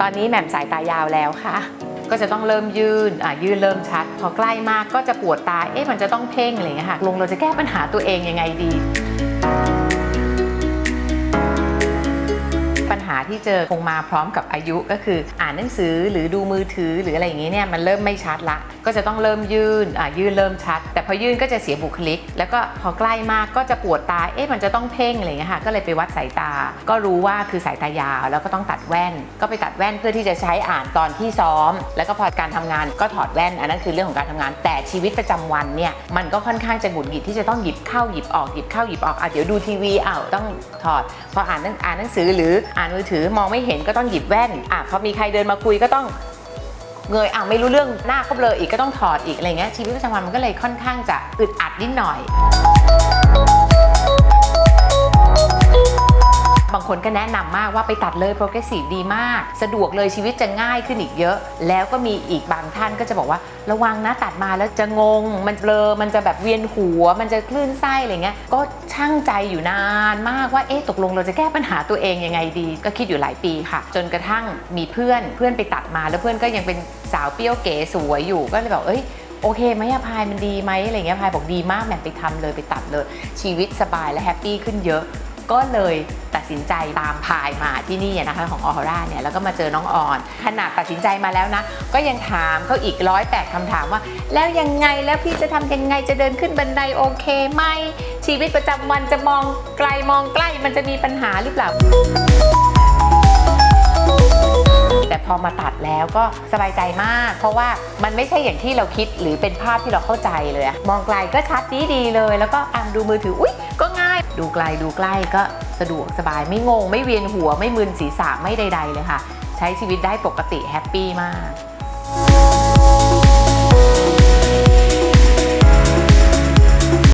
ตอนนี้แหม่มสายตายาวแล้วค่ะ ก็จะต้องเริ่มยืนอะยืนเริ่มชัด พอใกล้มากก็จะปวดตา เอ๊ะมันจะต้องเพ่งอะไรเงี้ยค่ะ ลงเราจะแก้ปัญหาตัวเองยังไงดี ที่เจอคงมาพร้อมกับอายุก็คืออ่านหนังสือหรือดูมือถือหรืออะไรอย่างนี้เนี่ยมันเริ่มไม่ชัดละ ก็จะต้องเริ่มยืนอะยื่นเริ่มชัด แต่พอยื่นก็จะเสียบุคลิก แล้วก็พอใกล้มากก็จะปวดตาเอ๊ะมันจะต้องเพ่งอะไรเงี้ยค่ะก็เลยไปวัดสายตา ก็รู้ว่าคือสายตายาว แล้วก็ต้องตัดแว่น ก็ไปตัดแว่นเพื่อที่จะใช้อ่านตอนที่ซ้อม แล้วก็พอการทำงานก็ถอดแว่น อันนั้นคือเรื่องของการทำงาน แต่ชีวิตประจำวันเนี่ยมันก็ค่อนข้างจะหงุดหงิดที่จะต้องหยิบเข้าหยิบออกหยิบเข้าหยิบออกอะเดี๋ยวดูทีวีอ้าวต้องถอดพออ่านอ่านหนังสือหรืออ่านมือถือมองไม่เห็นก็ต้องหยิบแว่นอะพอมีใครเดินมาคุยก็ต้องเงยอะไม่รู้เรื่องหน้าก็เบลออีกก็ต้องถอดอีกอะไรเงี้ยชีวิตประจำวันมันก็เลยค่อนข้างจะอึดอัดนิดหน่อย คนก็แนะนำมากว่าไปตัดเลย progressive ดีมาก สะดวกเลยชีวิตจะง่ายขึ้นอีกเยอะ แล้วก็มีอีกบางท่านก็จะบอกว่า ระวังนะตัดมาแล้วจะงง มันเบลอมันจะแบบเวียนหัว มันจะคลื่นไส้อะไรเงี้ยก็ช่างใจอยู่นานมากว่าเอ๊ะตกลงเราจะแก้ปัญหาตัวเองยังไงดี ก็คิดอยู่หลายปีค่ะ จนกระทั่งมีเพื่อนเพื่อนไปตัดมาแล้วเพื่อนก็ยังเป็นสาวเปรี้ยวเก๋สวยอยู่ก็เลยแบบเอ้ยโอเคไหมอะพายมันดีไหมอะไรเงี้ยพายบอกดีมากแหม่มไปทำเลยไปตัดเลย ชีวิตสบายและแฮปปี้ขึ้นเยอะ ก็เลยตัดสินใจตามพายมาที่นี่นะคะของออร่าเนี่ยแล้วก็มาเจอน้องอ่อน ขนาดตัดสินใจมาแล้วนะ ก็ยังถามเขาอีกร้อยแปดคำถามว่า แล้วยังไงแล้วพี่จะทำยังไงจะเดินขึ้นบันไดโอเคไหมชีวิตประจำวันจะมองไกลมองใกล้มันจะมีปัญหาหรือเปล่าแต่พอมาตัดแล้วก็สบายใจมาก เพราะว่ามันไม่ใช่อย่างที่เราคิดหรือเป็นภาพที่เราเข้าใจเลย มองไกลก็ชัดดีดีเลย แล้วก็อ่านดูมือถือ อุ๊ย ก็ ดูไกลดูใกล้ก็สะดวกสบายไม่งง ไม่เวียนหัวไม่มึนศีรษะไม่ใด ๆ เลยค่ะ ใช้ชีวิตได้ปกติแฮปปี้มาก